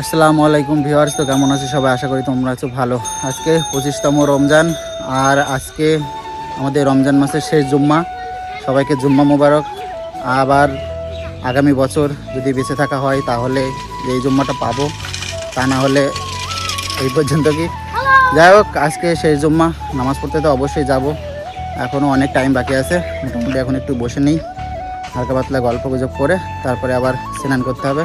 আসসালামু আলাইকুম ভিউয়ার্স, তো কেমন আছো সবাই? আশা করি তোমরা আছো ভালো। আজকে পঁচিশতম রমজান, আর আজকে আমাদের রমজান মাসের শেষ জুম্মা। সবাইকে জুম্মা মোবারক। আবার আগামী বছর যদি বেঁচে থাকা হয়, তাহলে এই জুম্মাটা পাবো, তা না হলে এই পর্যন্ত কি? যাই হোক, আজকে শেষ জুম্মা, নামাজ পড়তে তো অবশ্যই যাব। এখনও অনেক টাইম বাকি আছে, মোটামুটি এখন একটু বসে নিই। হালকা পাতলা গল্প গুজব করে, তারপরে আবার স্নান করতে হবে।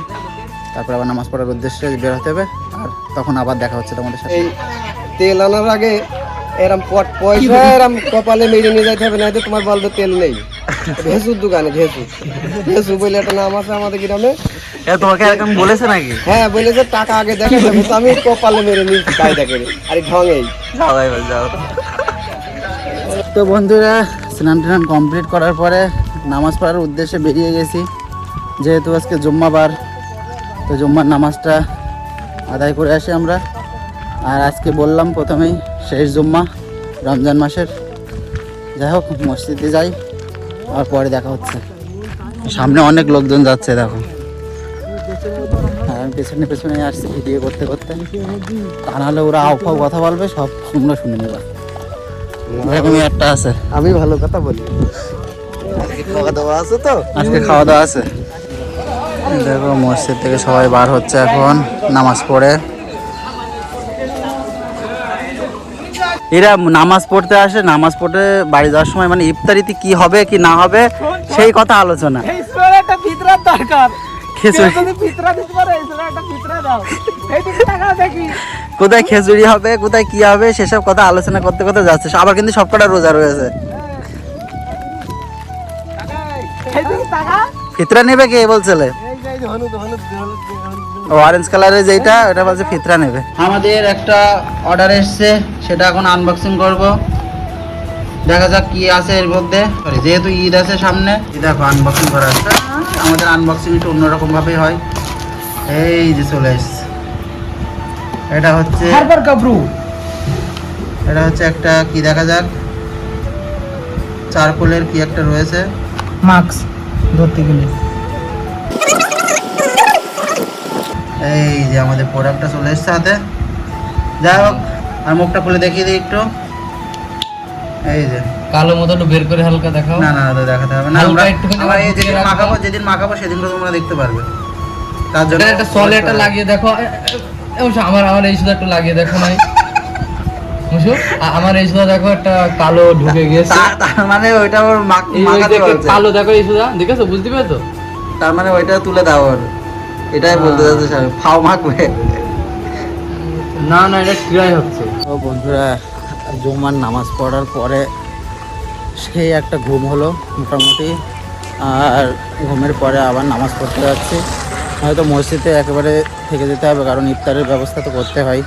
তারপরে আবার নামাজ পড়ার উদ্দেশ্যে বের হতে হবে। আর তখন আবার দেখা হচ্ছে তোমাদের সাথে। এই তেল আনার আগে এরম পট পয়সা এরম কপালে মেরে নিয়ে যাইতে হবে না তো তোমার বলবে তেল নেই। ভেসুর দোকানে ভেসু ভেসু বলে একটা নাম আছে আমাদের গ্রামে। তোমাকে এরকম বলেছে নাকি? হ্যাঁ বলে যে টাকা আগে দেখা যাবে। তো আমি কপালে মেরে নিয়েছি কায়দা করে আরে ঢঙেই যাও এবার যাও। তো বন্ধুরা স্নান টান কমপ্লিট করার পরে নামাজ পড়ার উদ্দেশ্যে বেরিয়ে গেছি। যেহেতু আজকে জুম্মাবার তো জুম্মার নামাজটা আদায় করে আসি আমরা। আর আজকে বললাম প্রথমেই শেষ জুম্মা রমজান মাসের। যাই হোক মসজিদে যাই আর পরে দেখা হচ্ছে। সামনে অনেক লোকজন যাচ্ছে দেখো। আর আমি পেছনে পেছনে আসছি ভিডিও করতে করতে। তা নাহলে ওরা আউফাও কথা বলবে সব তোমরা শুনে নেবা। এরকমই একটা আছে। আমি ভালো কথা বলি। আজকে খাওয়া দাওয়া আছে তো? আজকে খাওয়া দাওয়া আছে। দেখো মসজিদ থেকে সবাই বার হচ্ছে এখন নামাজ পড়ে। এরা নামাজ পড়তে আসে নামাজ পড়তে বাড়ি যাওয়ার সময় মানে ইফতারিতে কি হবে কি না হবে সেই কথা আলোচনা। কোথায় খেজুরি হবে কোথায় কি হবে সেসব কথা আলোচনা করতে করতে যাচ্ছে। আবার কিন্তু সবকটা রোজা রয়েছে। ফিতরা নেবে কে বলছিলে অরেঞ্জ কালারের যেটা ওটা বলছে ফিতরা নেবে। আমাদের একটা অর্ডার এসছে সেটা এখন আনবক্সিং করব। দেখা যাক কি আছে এর মধ্যে। যেহেতু ঈদ আছে সামনে দেখো আনবক্সিং করা আছে। আমাদের আনবক্সিং একটু অন্যরকম ভাবেই হয়। এই যে চলে এসছে। এটা হচ্ছে হারবার এটা হচ্ছে একটা কি দেখা যাক। চারকোলের কি একটা রয়েছে। মাস্ক ধরতে গেলে। এই যে আমাদের প্রোডাক্টটা চলে এসছে হাতে। যাই হোক আর মুখটা খুলে দেখিয়ে দিই একটু। এই যে। কালো মতো একটু বের করে হালকা দেখাও। না না তো দেখাতে হবে না। আমরা আমরা এই যেদিন মাখাবো যেদিন মাখাবো সেদিন তোমরা দেখতে পারবে। তার জন্য একটা সলে একটা লাগিয়ে দেখো। আমার আমার এই সুদা একটু লাগিয়ে দেখো নাই। বুঝছ আমার এই সুদা দেখো একটা কালো ঢুকে গিয়েছে। তা- তার মানে ওইটা ওর মাখাতে দেখো, কালো দেখো এই সুদা দেখেছ? বুঝতে পেরেছ? তার মানে ওইটা তুলে দাও ওর। এটাই বলতে। যাচ্ছে সাহেব ফাও মাখবে। না না এটা ক্রিয়াই হচ্ছে। ও বন্ধুরা জুমার নামাজ পড়ার পরে সেই একটা ঘুম হলো মোটামুটি আর ঘুমের পরে আবার নামাজ পড়তে যাচ্ছি। হয়তো মসজিদে একেবারে থেকে যেতে হবে কারণ ইফতারের ব্যবস্থা তো করতে হয়।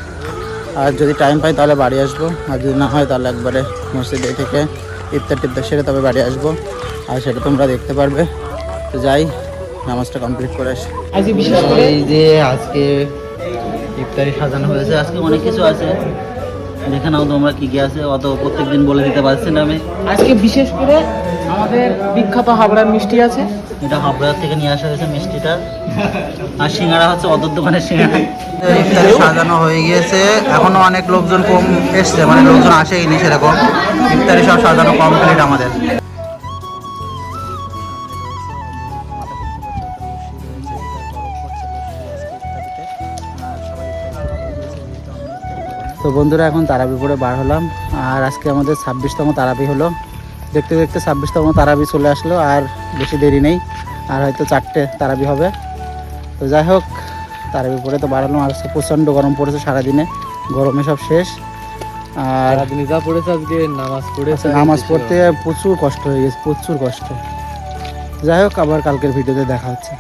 আর যদি টাইম পাই তাহলে বাড়ি আসব আর যদি না হয় তাহলে একবারে মসজিদে থেকে ইফতার টিফতার সেরে তবে বাড়ি আসব। আর সেটা তোমরা দেখতে পারবে। তো যাই নামাজটা কমপ্লিট করে আসি। আজকে বিশেষ করে? এই যে আজকে ইফতারি সাজানো হয়েছে আজকে অনেক কিছু আছে। দেখে নাও তোমরা কি কি আছে অত প্রত্যেকদিন বলে দিতে পারছি না আমি। আজকে বিশেষ করে আমাদের বিখ্যাত হাবড়ার মিষ্টি আছে। এটা হাবড়ার থেকে নিয়ে আসা হয়েছে মিষ্টিটা। আর সিঙ্গারা হচ্ছে অদর দোকানের সিঙ্গারা। ইফতারি সাজানো হয়ে গিয়েছে। এখনও অনেক লোকজন কম এসছে মানে লোকজন আসেইনি সেরকম। ইফতারি সব সাজানো কমপ্লিট আমাদের। তো বন্ধুরা এখন তারাবি পরে বার হলাম। আর আজকে আমাদের ছাব্বিশতম তারাবি হলো। দেখতে দেখতে ছাব্বিশতম তারাবি চলে আসলো আর বেশি দেরি নেই। আর হয়তো চারটে তারাবি হবে। তো যাই হোক তারাবি পরে তো বার হলাম। আর আজকে প্রচণ্ড গরম পড়েছে সারাদিনে। গরমে সব শেষ। আর যা পড়েছে আজকে নামাজ পড়েছে নামাজ পড়তে প্রচুর কষ্ট হয়ে গেছে প্রচুর কষ্ট। যাই হোক আবার কালকের ভিডিওতে দেখা হচ্ছে।